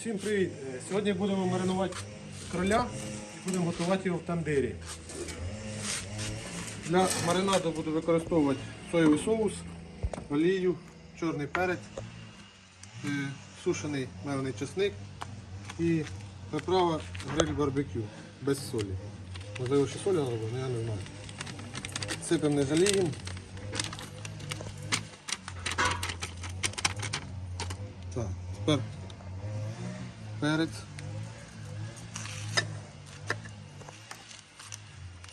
Всім привіт! Е, Сьогодні будемо маринувати кроля і будемо готувати його в тандирі. Для маринаду буду використовувати соєвий соус, олію, чорний перець, е, сушений мелений чесник і приправа гриль барбекю без солі. Можливо, ще солі але я не знаю. Сипемо не жаліємо. Так, тепер перець.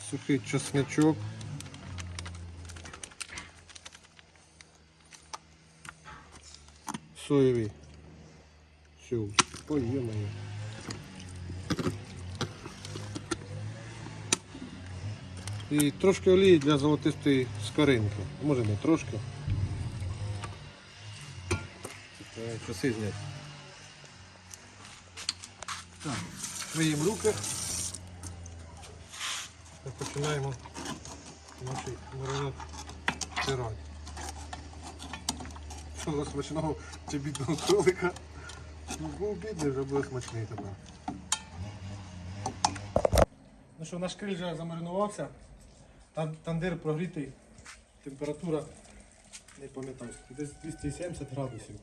Сухий чесничок. Соєвий. Ой, є-моє. І трошки олії для золотистої скоринки. Може не трошки. Часи зняти. Так, миємо руки. Та починаємо наші маринад стирати. Що смачного чи бідного кролика? Ну, був бідний, вже буде смачний тепер. Ну що, наш криль вже замаринувався. Тандир прогрітий. Температура, не пам'ятаю, десь 270 градусів.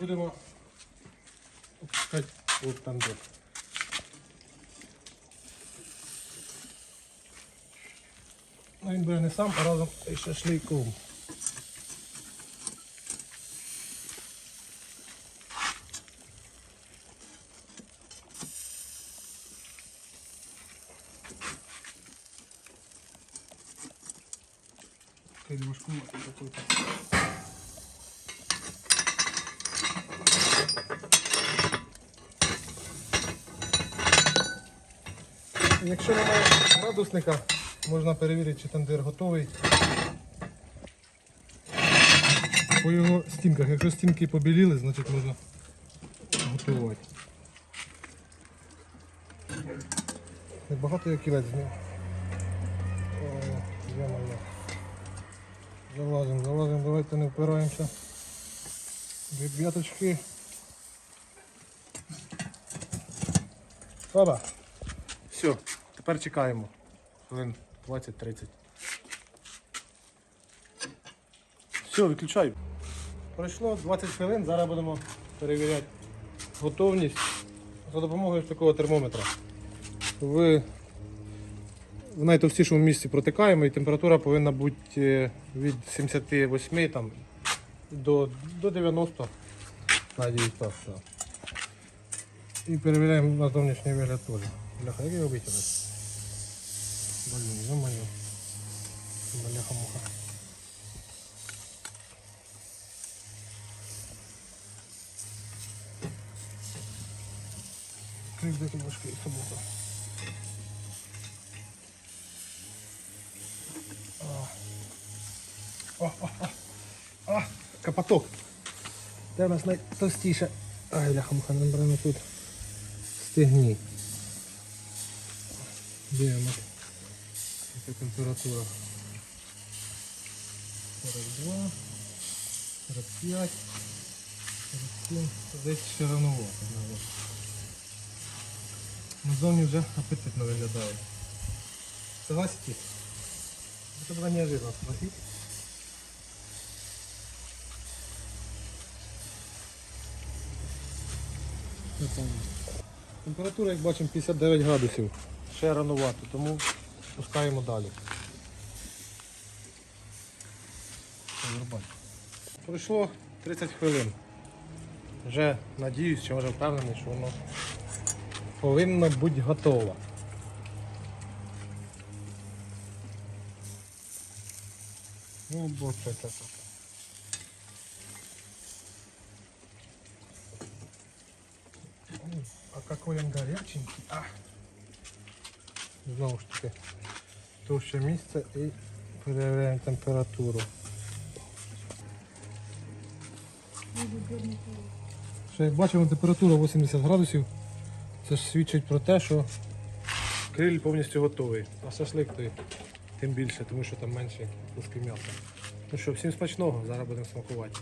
Будемо опускати в тандир. Ну, він буде не сам, а разом із шашликом. Какая важкуватый Якщо немає градусника, можна перевірити, чи тандир готовий. По його стінках. Якщо стінки побіліли, значить можна готувати. Небагато я кілець зняв. О. Залазимо, залазимо, давайте не впираємося. Ребяточки. Оба. Все, тепер чекаємо. Хвилин 20-30. Все, виключаю. Пройшло 20 хвилин, зараз будемо перевіряти готовність за допомогою такого термометра. В, в найтовстішому місці протикаємо і температура повинна бути е, від 78 там, до, до 90. Надіюсь, так. так. І перевіряємо на зовнішній вигляд теж. Як його витягнути? Блін, ё-моё. Бляха-муха. Крик такий важкий, собака. О, о, о. А, капоток. Де у нас найтовстіше? Ай, бляха-муха, набрано тут стегні. Дивимо. Яка температура? 42, 45, 47. Десь ще рановато. Назовні вже апетитно виглядає. Согласитесь? Это было неожиданно, повністю. Температура, як бачимо, 59 градусів. Ще рановато, тому пускаємо далі. Пройшло 30 хвилин. Вже надіюсь, чи вже впевнений, що воно повинно бути готово. Ну, бо це так. А какой он горяченький. А. Знову ж таки, товще місце і перевіряємо температуру. Що як бачимо, температура 80 градусів. Це ж свідчить про те, що криль повністю готовий. А шашлик той тим більше, тому що там менше куски м'яса. Ну що, всім смачного, зараз будемо смакувати.